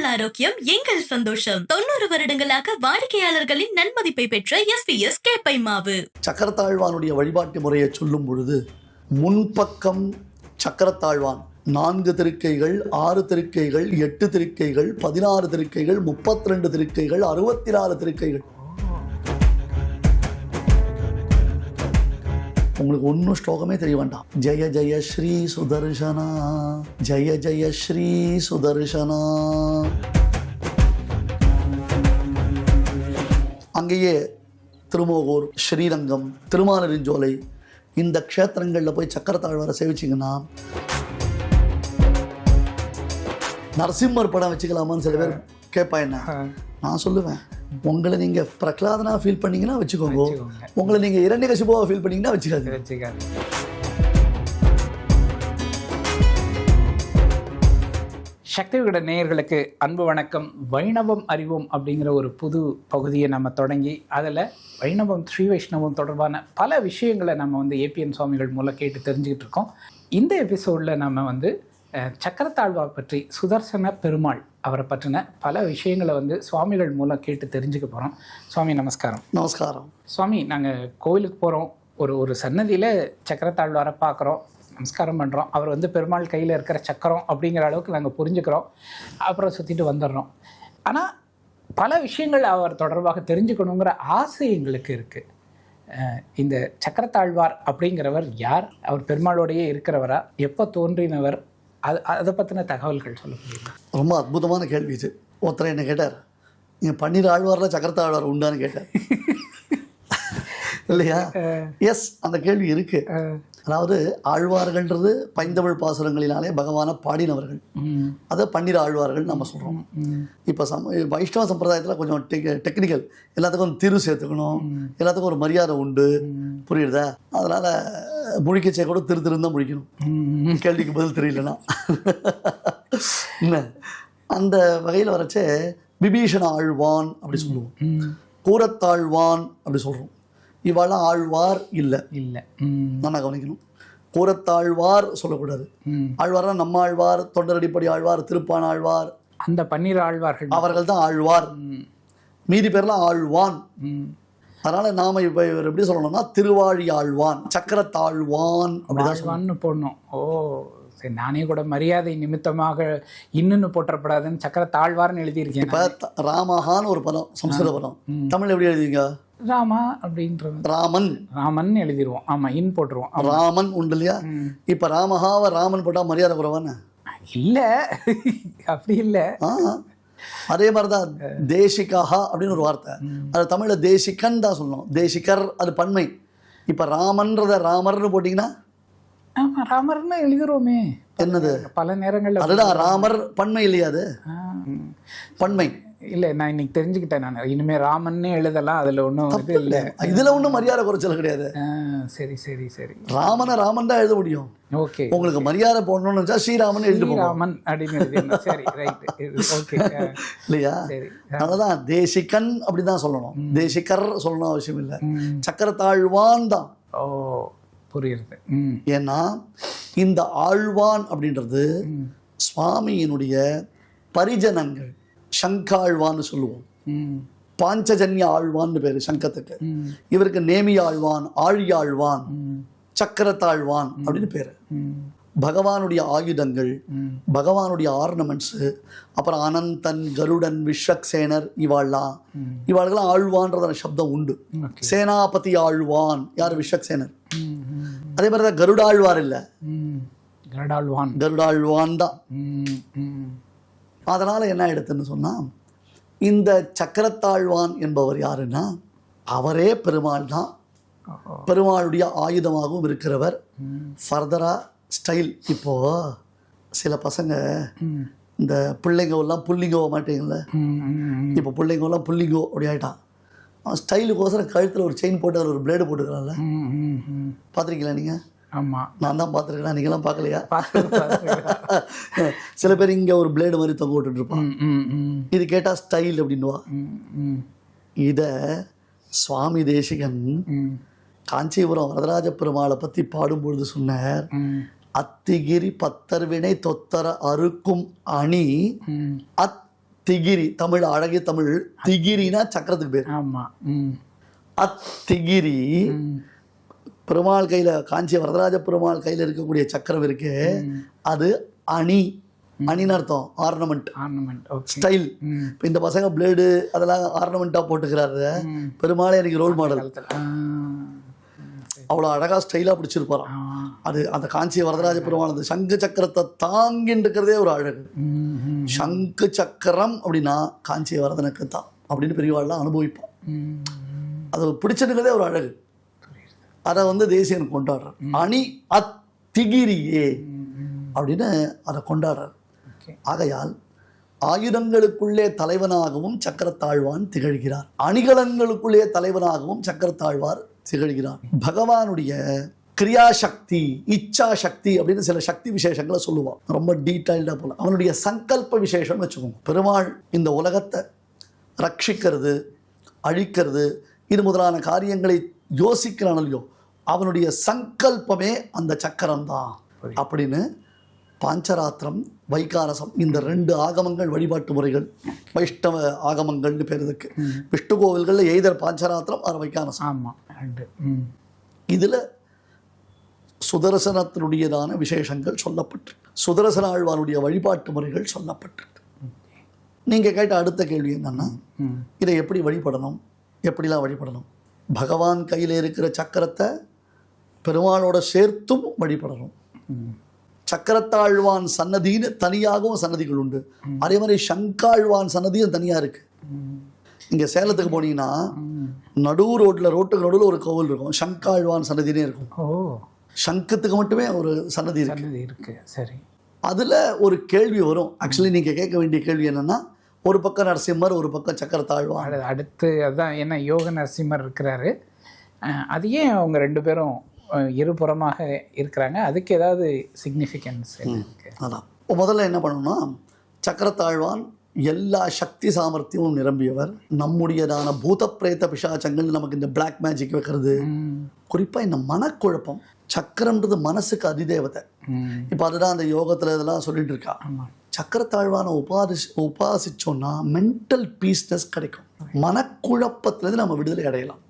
உங்கள் ஆரோக்கியம் எங்கள் சந்தோஷம். தொண்ணூறு வருடங்களாக வாடிக்கையாளர்களின் நன்மதிப்பை பெற்ற எஸ் பி எஸ் கேப்பை மாவு சக்கரத்தாழ்வானுடைய வழிபாட்டு முறையை சொல்லும் பொழுது முன்பக்கம் சக்கரத்தாழ்வான். நான்கு திருக்கைகள் ஆறு திருக்கைகள் எட்டு திருக்கைகள் பதினாறு திருக்கைகள் முப்பத்தி ரெண்டு திருக்கைகள் அறுபத்தி நாலு திருக்கைகள். உங்களுக்கு ஒன்றும் ஸ்லோகமே தெரிய வேண்டாம். ஜெய ஜெய ஸ்ரீ சுதர்சனா ஜெய ஜெய ஸ்ரீ சுதர்சனா அங்கேயே திருமோகூர் ஸ்ரீரங்கம் திருமாலிருஞ்சோலை இந்த க்ஷேத்திரங்களில் போய் சக்கரத்தாழ்வாரை சேவிச்சிங்கன்னா நரசிம்மர் படம் வச்சுக்கலாமான்னு சில பேர் கேட்பா என்ன? நான் சொல்லுவேன். உங்களை நீங்கள் பிரகலாதனா ஃபீல் பண்ணீங்கன்னா வச்சுக்கோங்க. உங்களை நீங்கள் இரண்யகசிபுவா ஃபீல் பண்ணீங்கன்னா வச்சுக்காது வச்சுக்காது சக்தி விகட நேயர்களுக்கு அன்பு வணக்கம். வைணவம் அறிவோம் அப்படிங்கிற ஒரு புது பகுதியை நம்ம தொடங்கி அதில் வைணவம் ஸ்ரீ வைஷ்ணவம் தொடர்பான பல விஷயங்களை நம்ம வந்து ஏபிஎன் சுவாமிகள் மூலம் கேட்டு தெரிஞ்சுக்கிட்டு இருக்கோம். இந்த எபிசோடில் நம்ம வந்து அஹ், சக்கரத்தாழ்வார் பற்றி சுதர்சன பெருமாள் அவரை பற்றின பல விஷயங்களை வந்து சுவாமிகள் மூலம் கேட்டு தெரிஞ்சுக்க போகிறோம் சுவாமி நமஸ்காரம். நமஸ்காரம். சுவாமி நாங்கள் கோவிலுக்கு போகிறோம் ஒரு ஒரு சன்னதியில் சக்கரத்தாழ்வாரை பார்க்குறோம். நமஸ்காரம் பண்ணுறோம் அவர் வந்து பெருமாள் கையில் இருக்கிற சக்கரம் அப்படிங்கிற அளவுக்கு நாங்கள் புரிஞ்சுக்கிறோம். அப்புறம் சுற்றிட்டு வந்துடுறோம். ஆனால் பல விஷயங்கள் அவர் தொடர்பாக தெரிஞ்சுக்கணுங்கிற ஆசை எங்களுக்கு இருக்குது இந்த சக்கரத்தாழ்வார் அப்படிங்கிறவர் யார்? அவர் பெருமாளோடையே இருக்கிறவரா? எப்போ தோன்றினவர்? அது அதை பற்றின தகவல்கள் சொல்ல முடியுமா? ரொம்ப அற்புதமான கேள்வி இது. ஒருத்தர் என்ன கேட்டார் நீங்கள் பன்னீர் ஆழ்வாரில் சக்கரத்தாழ்வார் உண்டான்னு கேட்டார். இல்லையா? எஸ் அந்த கேள்வி இருக்கு. அதாவது ஆழ்வார்கள்ன்றது பைந்தமிழ் பாசுரங்களினாலே பகவானை பாடினவர்கள். அதை பன்னீர் ஆழ்வார்கள் நம்ம சொல்கிறோம் இப்போ சம வைஷ்ணவ சம்பிரதாயத்தில் கொஞ்சம் டெக் டெக்னிக்கல். எல்லாத்துக்கும் திரு சேர்த்துக்கணும். எல்லாத்துக்கும் ஒரு மரியாதை உண்டு. புரியுதா? அதனால் முழிக்கச்சே கூட திரு திருன்னு தான் முழிக்கணும். கேள்விக்கு பதில் தெரியலனா? என்ன? அந்த வகையில் வரச்சே விபீஷண ஆழ்வான் அப்படி சொல்லுவோம். கூரத்தாழ்வான் அப்படி சொல்கிறோம் இவாளாம் ஆழ்வார் இல்லை. இல்லை. நல்லா கவனிக்கணும். கூரத்தாழ்வார் சொல்லக்கூடாது. ஆழ்வார்னா நம்ம ஆழ்வார் தொண்டரடிப்படி ஆழ்வார் திருப்பான் ஆழ்வார். அந்த பன்னீர் ஆழ்வார்கள். அவர்கள் தான் ஆழ்வார். மீதி பேர்லாம் ஆழ்வான். அதனால் நாம் இப்போ இவர் எப்படி சொல்லணும்னா திருவாழி ஆழ்வான் சக்கரத்தாழ்வான் அப்படிதான் போடணும். ஓ சரி நானே கூட மரியாதை நிமித்தமாக இன்னுன்னு போட்டப்படாதுன்னு சக்கர தாழ்வார்னு எழுதியிருக்கேன் இப்போ ராமஹான்னு ஒரு பதம் சம்ஸ்கிருத பதம். தமிழ் எப்படி எழுதுவீங்க ராமா அப்படின்றது. ராமன். ராமன் எழுதிருவோம். ஆமா இன் போட்டுருவோம். ராமன் உண்டு இல்லையா. இப்போ ராமஹாவை ராமன் போட்டால் மரியாதை குறைவானே இல்ல அப்படி இல்ல. அதே மாதிரி தான் தேசிகஹா அப்படின்னு ஒரு வார்த்தை. அது தமிழில் தேசிகன் தான் சொல்லணும். தேசிகர் அது பன்மை. இப்போ ராமன்றத ராமர்னு போட்டிங்கன்னா? ஆமா ராமர்னு எழுதுறோமே. என்னது? பல நேரங்கள்ல அதுதான் ராமர் பன்மை இல்லையா அது. பன்மை. இல்ல நான் இன்னைக்கு தெரிஞ்சுக்கிட்டேன் நான். இனிமே ராமன்னே எழுதலாம் அதுல ஒண்ணும் இது இல்ல. இதில் ஒன்றும் மரியாதை குறைச்சல் கிடையாது. சரி சரி சரி. ராமனை ராமன் தான் எழுத முடியும். ஓகே. உங்களுக்கு மரியாதை போடணும்னு நினச்சா ஸ்ரீராமன் எழுதி ராமன் அப்படின்னு சரி ஓகே. இல்லையா? அதனாலதான் தேசிகன் அப்படி தான் சொல்லணும் தேசிகர் சொல்லணும் அவசியம் இல்லை. சக்கரத்தாழ்வான் தான். ஓ புரியுது. ஏன்னா இந்த ஆழ்வான் அப்படின்றது சுவாமியினுடைய பரிஜனங்கள். சங்காழ்வான்னு சொல்லுவோம். பாஞ்சஜன்ய ஆழ்வான்னு பேர் சங்கத்துக்கு. இவருக்கு நேமி ஆழ்வான் ஆழியாழ்வான் சக்கரத்தாழ்வான் அப்படின்னு பேர். பகவானுடைய ஆயுதங்கள் பகவானுடைய ஆர்னமெண்ட்ஸு அப்புறம் அனந்தன் கருடன் விஸ்வக்சேனர் இவாள்லாம். இவாளுக்கெல்லாம் ஆழ்வான்றதான சப்தம் உண்டு. சேனாபதி ஆழ்வான் யார் விஸ்வக்சேனர்? அதே மாதிரி தான் கருடாழ்வார் இல்லை? கருடாழ்வான். கருடாழ்வான் தான். அதனால் என்ன ஆயிடுதுன்னு சொன்னால் இந்த சக்கரத்தாழ்வான் என்பவர் யாருன்னா அவரே பெருமாள் தான். பெருமாளுடைய ஆயுதமாகவும் இருக்கிறவர். ஃபர்தராக ஸ்டைல் இப்போது சில பசங்க இந்த பிள்ளைங்கெல்லாம் புள்ளிங்கோ மாட்டீங்கல்ல? ம் ம் இப்போ பிள்ளைங்கெல்லாம் புள்ளிங்கோ அப்படி ஆயிட்டான். அவன் ஸ்டைலுக்கோசரம் கழுத்தில் ஒரு செயின் போட்டு அதில் ஒரு பிளேடு போட்டுக்கிறான்ல? பார்த்துருக்கீங்களா நீங்கள் ஆமா. நான் தான் பார்த்துருக்கேன்? நீங்களாம் பார்க்கலையா? சில பேர் இங்கே ஒரு பிளேடு மாதிரி தொங்க ம் இது கேட்டால் ஸ்டைல் ம் இதை சுவாமி தேசிகன் காஞ்சிபுரம் வரதராஜ பெருமாளை பற்றி பாடும்பொழுது சொன்னார். அத்திகிரி பத்தர்வினை தொத்தர அறுக்கும் அணி ம். அத் திகிரி தமிழ் அழகிய தமிழ் திகிரினா சக்கரத்துக்கு பேர். ஆமாம் ம். அத்திகிரி பெருமாள் கையில் காஞ்சி வரதராஜ பெருமாள் கையில் இருக்கக்கூடிய சக்கரம் இருக்கு அது அணி. அணின்னு அர்த்தம் ஆர்னமெண்ட் ஆர்னமெண்ட் ஸ்டைல் இப்போ இந்த பசங்க பிளேடு அதெல்லாம் ஆர்னமெண்ட்டாக போட்டுக்கிறாரு. பெருமாளே எனக்கு ரோல் மாடல் அவ்வளோ அழகாக ஸ்டைலாக பிடிச்சிருப்பாராம். அது அந்த காஞ்சி வரதராஜ பெருமாள் அந்த சங்கு சக்கரத்தை தாங்கின்னு இருக்கிறதே ஒரு அழகு. சங்கு சக்கரம் அப்படின்னா காஞ்சி வரதனுக்கு தான் அப்படின்னு பெரியவாள்லாம் அனுபவிப்பான் அது பிடிச்சிருக்கிறதே ஒரு அழகு. அதை வந்து தேசியன் கொண்டாடுறார். அணி அத்திகிரியே அப்படின்னு அதை கொண்டாடுறார். ஆகையால் ஆயுதங்களுக்குள்ளே தலைவனாகவும் சக்கரத்தாழ்வான் திகழ்கிறார். அணிகலன்களுக்குள்ளே தலைவனாகவும் சக்கரத்தாழ்வார் திகழ்கிறார். பகவானுடைய கிரியாசக்தி இச்சா சக்தி அப்படின்னு சில சக்தி விசேஷங்களை சொல்லுவான். ரொம்ப டீட்டெயில்டாக போல. அவனுடைய சங்கல்ப விசேஷம்னு வச்சுக்கோங்க. பெருமாள் இந்த உலகத்தை ரட்சிக்கிறது அழிக்கிறது இது முதலான காரியங்களை யோசிக்கிறான் இல்லையோ அவனுடைய சங்கல்பமே அந்த சக்கரம் தான் அப்படின்னு பாஞ்சராத்திரம் வைகாரசம் இந்த ரெண்டு ஆகமங்கள் வழிபாட்டு முறைகள் வைஷ்ணவ ஆகமங்கள்னு பேர் இருக்கு. விஷ்ணு கோவில்களில் எய்தர் பாஞ்சராத்திரம் ஆர் வைகாரசம். ஆமாம் இதில் சுதர்சனத்தினுடையதான விசேஷங்கள் சொல்லப்பட்டிருக்கு. சுதர்சன ஆழ்வானுடைய வழிபாட்டு முறைகள் சொல்லப்பட்டிருக்கு. நீங்கள் கேட்ட அடுத்த கேள்வி என்னன்னா இதை எப்படி வழிபடணும்? எப்படிலாம் வழிபடணும்? பகவான் கையில் இருக்கிற சக்கரத்தை பெருமாளோட சேர்த்தும் வழிபடணும். சக்கரத்தாழ்வான் சன்னதின்னு தனியாகவும் சன்னதிகள் உண்டு. அதே மாதிரி சங்காழ்வான் சன்னதியும் தனியாக இருக்கு. ம் இங்கே சேலத்துக்கு போனீங்கன்னா நடு ரோட்டில் ரோட்டுக்கு நடுவில் ஒரு கோவில் இருக்கும். சங்காழ்வான் சன்னதினே இருக்கும். சங்கத்துக்கு மட்டுமே ஒரு சன்னதி இருக்கு. சன்னதி இருக்கு. சரி. அதில் ஒரு கேள்வி வரும். ஆக்சுவலி நீங்கள் கேட்க வேண்டிய கேள்வி என்னன்னா ஒரு பக்கம் நரசிம்மர் ஒரு பக்கம் சக்கரத்தாழ்வான். அடு- அடுத்து அதான் என்ன யோக நரசிம்மர் இருக்கிறாரு. அது ஏன் அவங்க ரெண்டு பேரும் இருபுறமாக இருக்கிறாங்க? அதுக்கு ஏதாவது சிக்னிஃபிகன்ஸ் அதான். முதல்ல என்ன பண்ணணும்னா சக்கரத்தாழ்வான் எல்லா சக்தி சாமர்த்தியமும் நிரம்பியவர். நம்முடையதான பூத பிரேத பிசாச்சங்கள் நமக்கு இந்த பிளாக் மேஜிக் வைக்கிறது. குறிப்பாக இந்த மனக்குழப்பம் சக்கரம்ன்றது மனசுக்கு அதிதேவதை. இப்போ அதுதான் அந்த யோகத்தில் இதெல்லாம் சொல்லிட்டு இருக்கா. சக்கரத்தாழ்வான உபாதி உபாசிச்சோன்னா மென்டல் பீஸ்னஸ் கிடைக்கும். மனக்குழப்பத்திலேருந்து நம்ம விடுதலை அடையலாம்.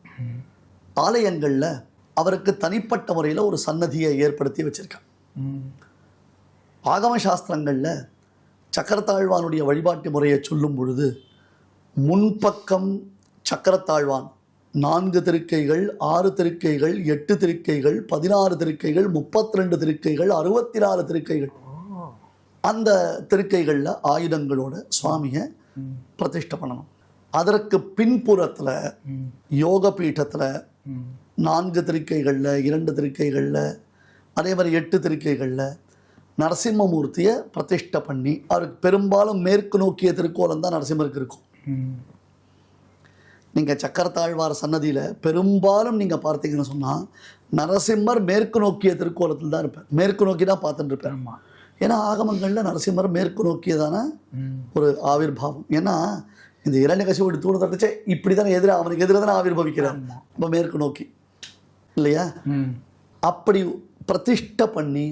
ஆலயங்களில் அவருக்கு தனிப்பட்ட முறையில் ஒரு சன்னதியை ஏற்படுத்தி வச்சிருக்கான் ஆகம சாஸ்திரங்களில் சக்கரத்தாழ்வானுடைய வழிபாட்டு முறையை சொல்லும் பொழுது முன்பக்கம் சக்கரத்தாழ்வான் நான்கு திருக்கைகள் ஆறு திருக்கைகள் எட்டு திருக்கைகள் பதினாறு திருக்கைகள் முப்பத்தி ரெண்டு திருக்கைகள் அறுபத்தி நாலு திருக்கைகள். அந்த திருக்கைகளில் ஆயுதங்களோட சுவாமியை பிரதிஷ்டை பண்ணணும். அதற்கு பின்புறத்தில் யோக பீட்டத்தில் நான்கு திருக்கைகளில் இரண்டு திருக்கைகளில் அதே மாதிரி எட்டு திருக்கைகளில் நரசிம்மமூர்த்தியை பிரதிஷ்டை பண்ணி அவருக்கு பெரும்பாலும் மேற்கு நோக்கிய திருக்கோலம் தான் நரசிம்மருக்கு இருக்கும். நீங்கள் சக்கரத்தாழ்வார் சன்னதியில் பெரும்பாலும் நீங்கள் பார்த்தீங்கன்னு சொன்னால் நரசிம்மர் மேற்கு நோக்கிய திருக்கோலத்தில் தான் இருப்பார். மேற்கு நோக்கி தான் பார்த்துட்டு இருப்பார். ஆமாம் ஏன்னா ஆகமங்களில் நரசிம்மர் மேற்கு நோக்கியதான ஒரு ஆவிர்பாவம். ஏன்னா இந்த இரண்டு ஒரு தூண் தட்டுச்சே இப்படி தானே எதிராக அவனுக்கு எதிராக தானே ஆவிர்பவிக்கிறார் இப்போ மேற்கு நோக்கி. இல்லையா? அப்படி பிரதிஷ்டை பண்ணி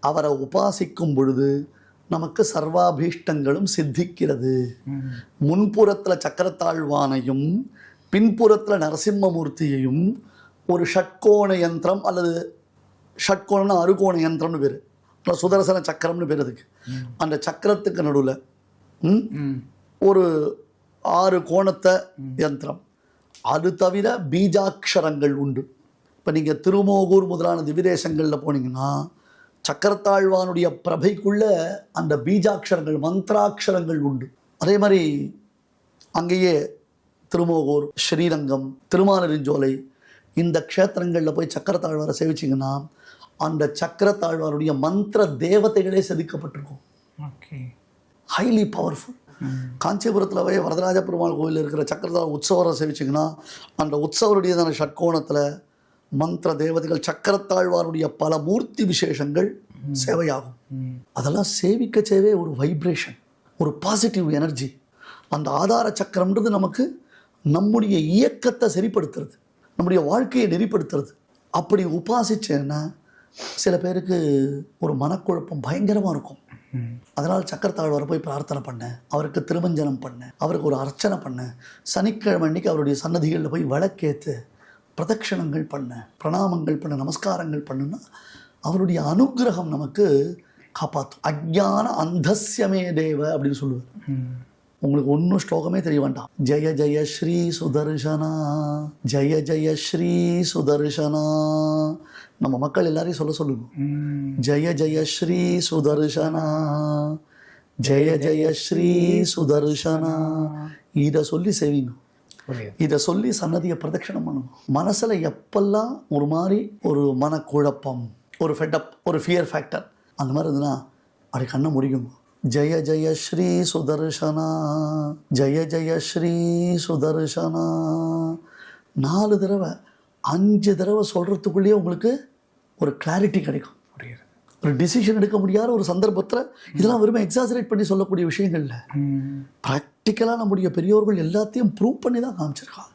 அவரை உபாசிக்கும் பொழுது நமக்கு சர்வாபீஷ்டங்களும் சித்திக்கிறது. முன்புறத்தில் சக்கரத்தாழ்வானையும் பின்புறத்தில் நரசிம்மமூர்த்தியையும் ஒரு ஷட்கோண யந்திரம் அல்லது ஷட்கோணம்னா அறுகோண யந்திரம்னு பேர். சுதர்சன சக்கரம்னு பேர் அதுக்கு. அந்த சக்கரத்துக்கு நடுவில் ஒரு ஆறு கோணத்தை யந்திரம். அது தவிர பீஜாட்சரங்கள் உண்டு. இப்போ நீங்கள் திருமோகூர் முதலான திவிதேசங்களில் போனீங்கன்னா சக்கரத்தாழ்வானுடைய பிரபைக்குள்ள அந்த பீஜாட்சரங்கள் மந்திராட்சரங்கள் உண்டு. அதே மாதிரி அங்கேயே திருமோகூர் ஸ்ரீரங்கம் திருமாலிருஞ்சோலை இந்த க்ஷேத்திரங்களில் போய் சக்கரத்தாழ்வாரை சேவிச்சிங்கன்னா அந்த சக்கரத்தாழ்வாருடைய மந்திர தேவதைகளே செதுக்கப்பட்டிருக்கும். ஓகே ஹைலி பவர்ஃபுல் காஞ்சிபுரத்தில் போய் வரதராஜ பெருமாள் கோயில் இருக்கிற சக்கரத்தாழ் உற்சவரை சேவிச்சிங்கன்னா அந்த உற்சவருடையதான ஷட்கோணத்தில் மந்திர தேவதைகள் சக்கரத்தாழ்வாருடைய பல மூர்த்தி விசேஷங்கள் சேவையாகும். ம் அதெல்லாம் சேவிக்க சேவே ஒரு வைப்ரேஷன் ஒரு பாசிட்டிவ் எனர்ஜி அந்த ஆதார சக்கரம்ன்றது நமக்கு நம்முடைய இயக்கத்தை சரிப்படுத்துறது நம்முடைய வாழ்க்கையை நெறிப்படுத்துறது. அப்படி உபாசிச்சேன்னா சில பேருக்கு ஒரு மனக்குழப்பம் பயங்கரமாக இருக்கும். அதனால் சக்கரத்தாழ்வாரை போய் பிரார்த்தனை பண்ணேன். அவருக்கு திருமஞ்சனம் பண்ணேன். அவருக்கு ஒரு அர்ச்சனை பண்ணேன். சனிக்கிழமை அன்னைக்கு அவருடைய சன்னதிகளில் போய் விளக்கேற்று பிரதட்சணங்கள் பண்ண பிரணாமங்கள் பண்ண நமஸ்காரங்கள் பண்ணுன்னா அவருடைய அனுக்கிரகம் நமக்கு காப்பாற்றும் அஜ்ஞான அந்தஸ்யமே தேவ அப்படின்னு சொல்லுவார். உங்களுக்கு ஒன்றும் ஸ்லோகமே தெரிய வேண்டாம். ஜெய ஜெய ஸ்ரீ சுதர்சனா ஜெய ஜெய ஸ்ரீ சுதர்சனா நம்ம மக்கள் எல்லாரையும் சொல்ல சொல்லுங்க. ஜெய ஜெய ஸ்ரீ சுதர்சனா ஜெய ஜெய ஸ்ரீ சுதர்சனா இதை சொல்லி செய்வீங்க. இதை சொல்லி சன்னதியை பிரதட்சணம் பண்ணணும். மனசில் எப்பெல்லாம் ஒரு மாதிரி ஒரு மனக்குழப்பம் ஒரு ஃபெட்டப் ஒரு ஃபியர் ஃபேக்டர் அந்த மாதிரி இருந்ததுன்னா அப்படி கண்ணை முடிக்கும். ஜெய ஜெய ஸ்ரீ சுதர்சனா ஜெய ஜெய ஸ்ரீ சுதர்சனா நாலு தடவை அஞ்சு தடவை சொல்கிறதுக்குள்ளேயே உங்களுக்கு ஒரு கிளாரிட்டி கிடைக்கும். புரியுது. ஒரு டிசிஷன் எடுக்க முடியாத ஒரு சந்தர்ப்பத்தில் இதெல்லாம் வெறும் எக்ஸாசரேட் பண்ணி சொல்லக்கூடிய விஷயங்கள்ல ப்ராக்டிக்கலாக நம்முடைய பெரியோர்கள் எல்லாத்தையும் ப்ரூவ் பண்ணி தான் காமிச்சிருக்காங்க.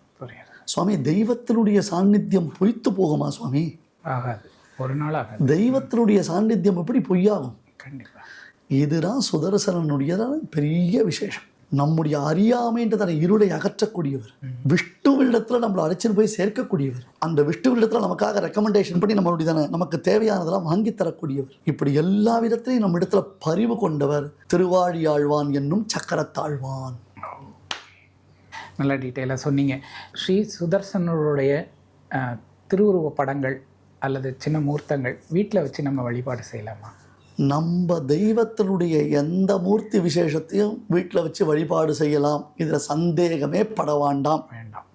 சுவாமி தெய்வத்தினுடைய சாநித்தியம் பொய்த்து போகுமா சுவாமி? ஆகாது. ஒரு நாள் தெய்வத்தினுடைய சாநித்தியம் எப்படி பொய்யாகும்? கண்டிப்பாக இதுதான் சுதர்சனனுடையதான பெரிய விசேஷம். நம்முடைய அறியாமைன்றதான இருளை அகற்றக்கூடியவர். விஷ்ணுவிடத்துல நம்மளை அழைச்சின்னு போய் சேர்க்கக்கூடியவர். அந்த விஷ்ணுவிடத்துல நமக்காக ரெக்கமெண்டேஷன் பண்ணி நம்மளுடைய தானே நமக்கு தேவையானதெல்லாம் வாங்கி தரக்கூடியவர். இப்படி எல்லா விதத்திலையும் நம்ம இடத்துல பரிவு கொண்டவர் திருவாழியாழ்வான் என்னும் சக்கரத்தாழ்வான். நல்ல டீட்டெயிலாக சொன்னீங்க. ஸ்ரீ சுதர்சனருடைய திருவுருவ படங்கள் அல்லது சின்ன மூர்த்தங்கள் வீட்டில் வச்சு நம்ம வழிபாடு செய்யலாமா? நம்ம தெய்வத்தினுடைய எந்த மூர்த்தி விசேஷத்தையும் வீட்டில் வச்சு வழிபாடு செய்யலாம். இதில் சந்தேகமே பட வேண்டாம். வேண்டாம்.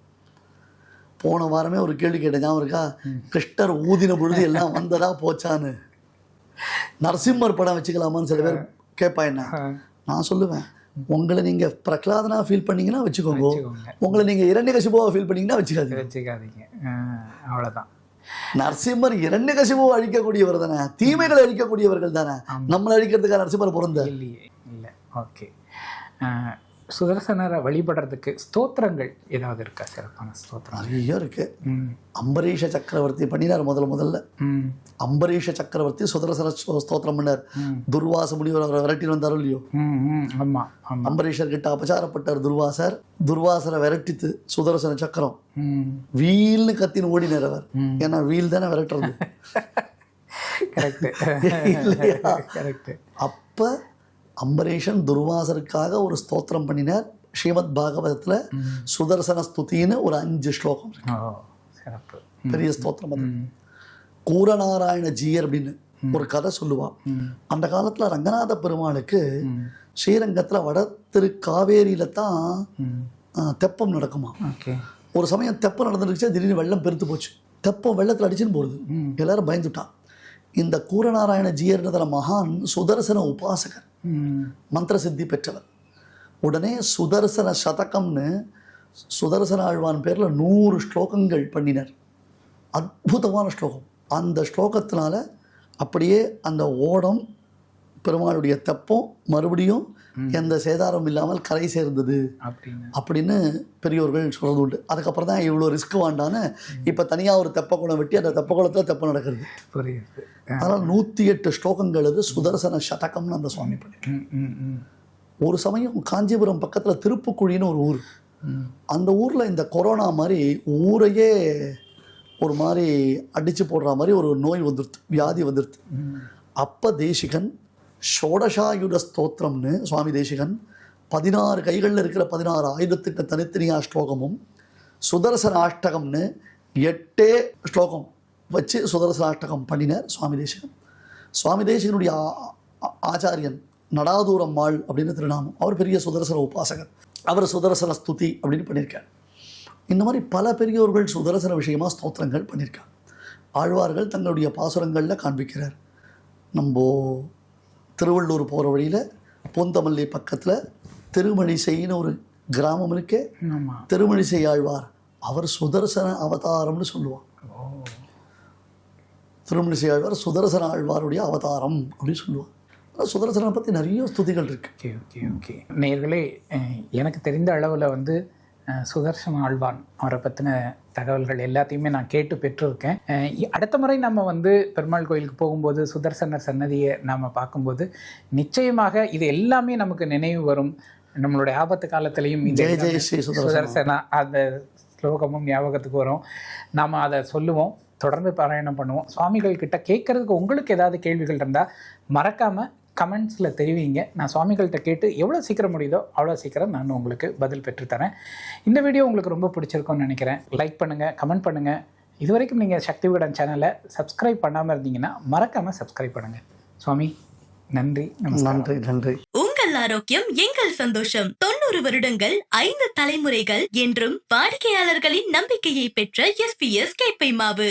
போன வாரமே ஒரு கேள்வி கேட்டேன். ஞாபகம் இருக்கா? கிருஷ்ணர் ஊதின பொழுது எல்லாம் வந்ததா போச்சான்னு. நரசிம்மர் படம் வச்சுக்கலாமான்னு சில பேர் கேட்பா என்ன? நான் சொல்லுவேன். உங்களை நீங்கள் பிரகலாதனா ஃபீல் பண்ணீங்கன்னா வச்சுக்கோங்க. உங்களை நீங்கள் இரண்யகசிபுவா ஃபீல் பண்ணீங்கன்னா வச்சுக்காதீங்க. வச்சுக்காதீங்க. அஹ், நரசிம்மர் இரண்யகசிபுவை அழிக்கக்கூடியவர் தானே தீமைகளை அழிக்கக்கூடியவர்கள் தானே? நம்மளை அழிக்கிறதுக்காக நரசிம்மர் பிறந்த இல்லையே இல்லை. ஓகே. சுதர்சனரை வழிபடுறதுக்கு ஸ்தோத்திரங்கள் ஏதாவது இருக்கா? சிறப்பான ஸ்தோத்திரம். நிறைய இருக்கு. அம்பரீஷ சக்கரவர்த்தி பண்ணினார் முதல்ல முதல்ல. ம். அம்பரீஷ சக்கரவர்த்தி சுதர்சன ஸ்தோ- ஸ்தோத்திரம் பண்ணார். துர்வாச முனிவர் அவரை விரட்டின்னு வந்தாரோ இல்லையோ? ஆமாம் அம்பரீஷர் கிட்ட அபச்சாரப்பட்டார் துர்வாசர். துர்வாசரை விரட்டித்து சுதர்சன சக்கரம். வீல்னு கத்தின்னு ஓடினார் அவர். ஏன்னா வீல் தானே விரட்டுறது. கரெக்டு? கரெக்டு அப்ப அம்பரீஷன் துர்வாசருக்காக ஒரு ஸ்தோத்திரம் பண்ணினார். ஸ்ரீமத் பாகவதத்துல சுதர்சன ஸ்துதின்னு ஒரு அஞ்சு ஸ்லோகம் இருக்கு. பெரிய ஸ்தோத்திரம் அது. கூரநாராயண ஜீயர் அப்படின்னு ஒரு கதை சொல்லுவா. ம். அந்த காலத்துல ரங்கநாத பெருமாளுக்கு ஸ்ரீரங்கத்துல வட காவேரியில தான் தெப்பம் நடக்குமா. ஒரு சமயம் தெப்பம் நடந்துருச்சு திடீர்னு வெள்ளம் பெருத்து போச்சு. தெப்பம் வெள்ளத்தில் அடிச்சுன்னு போகுது. ம். எல்லாரும் பயந்துட்டான் இந்த கூரநாராயண ஜீயர்ன்றதுல மகான் சுதர்சன உபாசகர். மந்திர சித்தி பெற்றவர். உடனே சுதர்சன சதகம்னு சுதர்சன ஆழ்வான் பேரில் நூறு ஸ்லோகங்கள் பண்ணினார். அற்புதமான ஸ்லோகம். அந்த ஸ்லோகத்தினால அப்படியே அந்த ஓடம் பெருமாளுடைய தெப்பம் மறுபடியும் எந்த சேதாரம் இல்லாமல் கரை சேர்ந்தது. அப்படின்னு பெரியோர்கள் சொல்றது உண்டு. அதுக்கப்புறம் தான் இவ்வளோ ரிஸ்க் வேண்டான்னு இப்போ தனியாக ஒரு தெப்ப குளம் வெட்டி அந்த தெப்ப குளத்தில் தெப்பம் நடக்கிறது. புரியுது. அதனால் நூற்றி எட்டு ஸ்லோகங்கள் அது சுதர்சன சதகம்னு அந்த சுவாமி பண்ணி ம் ம் ம். ஒரு சமயம் காஞ்சிபுரம் பக்கத்தில் திருப்புக்குழின்னு ஒரு ஊர். அந்த ஊரில் இந்த கொரோனா மாதிரி ஊரையே ஒரு மாதிரி அடித்து போடுற மாதிரி ஒரு நோய் வந்துடுது வியாதி வந்துடுது அப்போ தேசிகன் ஷோடசாயுத ஸ்தோத்திரம்னு சுவாமி தேசிகன் பதினாறு கைகளில் இருக்கிற பதினாறு ஆயுதத்துக்கு தனித்தனியாக ஸ்லோகமும் சுதர்சன அஷ்டகம்னு எட்டே ஸ்லோகம் வச்சு சுதர்சன அஷ்டகம் பண்ணினார் சுவாமி தேசிகன். சுவாமி தேசிகனுடைய ஆச்சாரியன் நடாதூரம் மாள் அப்படின்னு திருநாமம். அவர் பெரிய சுதர்சன உபாசகர். அவர் சுதர்சன ஸ்துதி அப்படின்னு பண்ணியிருக்கார். இந்த மாதிரி பல பெரியோர்கள் சுதர்சன விஷயமா ஸ்தோத்திரங்கள் பண்ணியிருக்காங்க. ஆழ்வார்கள் தங்களுடைய பாசுரங்களில் காண்பிக்கிறார். நம்ம திருவள்ளூர் போகிற வழியில் பொந்தமல்லி பக்கத்தில் திருமணிசைன்னு ஒரு கிராமம் இருக்கே. திருமணிசை ஆழ்வார். அவர் சுதர்சன அவதாரம்னு சொல்லுவார் ஓ திருமணிசை ஆழ்வார் சுதர்சன ஆழ்வாருடைய அவதாரம் அப்படின்னு சொல்லுவார் சுதர்சனை பற்றி நிறைய ஸ்துதிகள் இருக்கு. Okay okay okay. நேர்களே எனக்கு தெரிந்த அளவில் வந்து சுதர்சன ஆழ்வான் அவரை பற்றின தகவல்கள் எல்லாத்தையுமே நான் கேட்டு பெற்றிருக்கேன். அடுத்த முறை நம்ம வந்து பெருமாள் கோயிலுக்கு போகும்போது சுதர்சனர் சன்னதியை நாம் பார்க்கும்போது நிச்சயமாக இது எல்லாமே நமக்கு நினைவு வரும். நம்மளுடைய ஆபத்து காலத்திலையும். சுதர்சனா அந்த ஸ்லோகமும் ஞாபகத்துக்கு வரும். நாம் அதை சொல்லுவோம் தொடர்ந்து பாராயணம் பண்ணுவோம். சுவாமிகள் கிட்ட கேட்கறதுக்கு உங்களுக்கு ஏதாவது கேள்விகள் இருந்தால் மறக்காமல் கமெண்ட்ஸில் தெரிவிங்க. நான் சுவாமிகள்கிட்ட கேட்டு எவ்வளோ சீக்கிரம் முடியுதோ அவ்வளோ சீக்கிரம் நான் உங்களுக்கு பதில் பெற்றுத்தரேன். இந்த வீடியோ உங்களுக்கு ரொம்ப பிடிச்சிருக்கும்னு நினைக்கிறேன். லைக் பண்ணுங்கள் கமெண்ட் பண்ணுங்கள் இது வரைக்கும் நீங்கள் சக்தி விகடன் சேனலை சப்ஸ்கிரைப் பண்ணாமல் இருந்தீங்கன்னா மறக்காமல் சப்ஸ்கிரைப் பண்ணுங்கள் சுவாமி நன்றி நன்றி நன்றி. உங்கள் ஆரோக்கியம் எங்கள் சந்தோஷம். தொண்ணூறு வருடங்கள் ஐந்து தலைமுறைகள் என்றும் வாடிக்கையாளர்களின் நம்பிக்கையை பெற்ற எஸ்பிஎஸ் கேப்பை மாவு.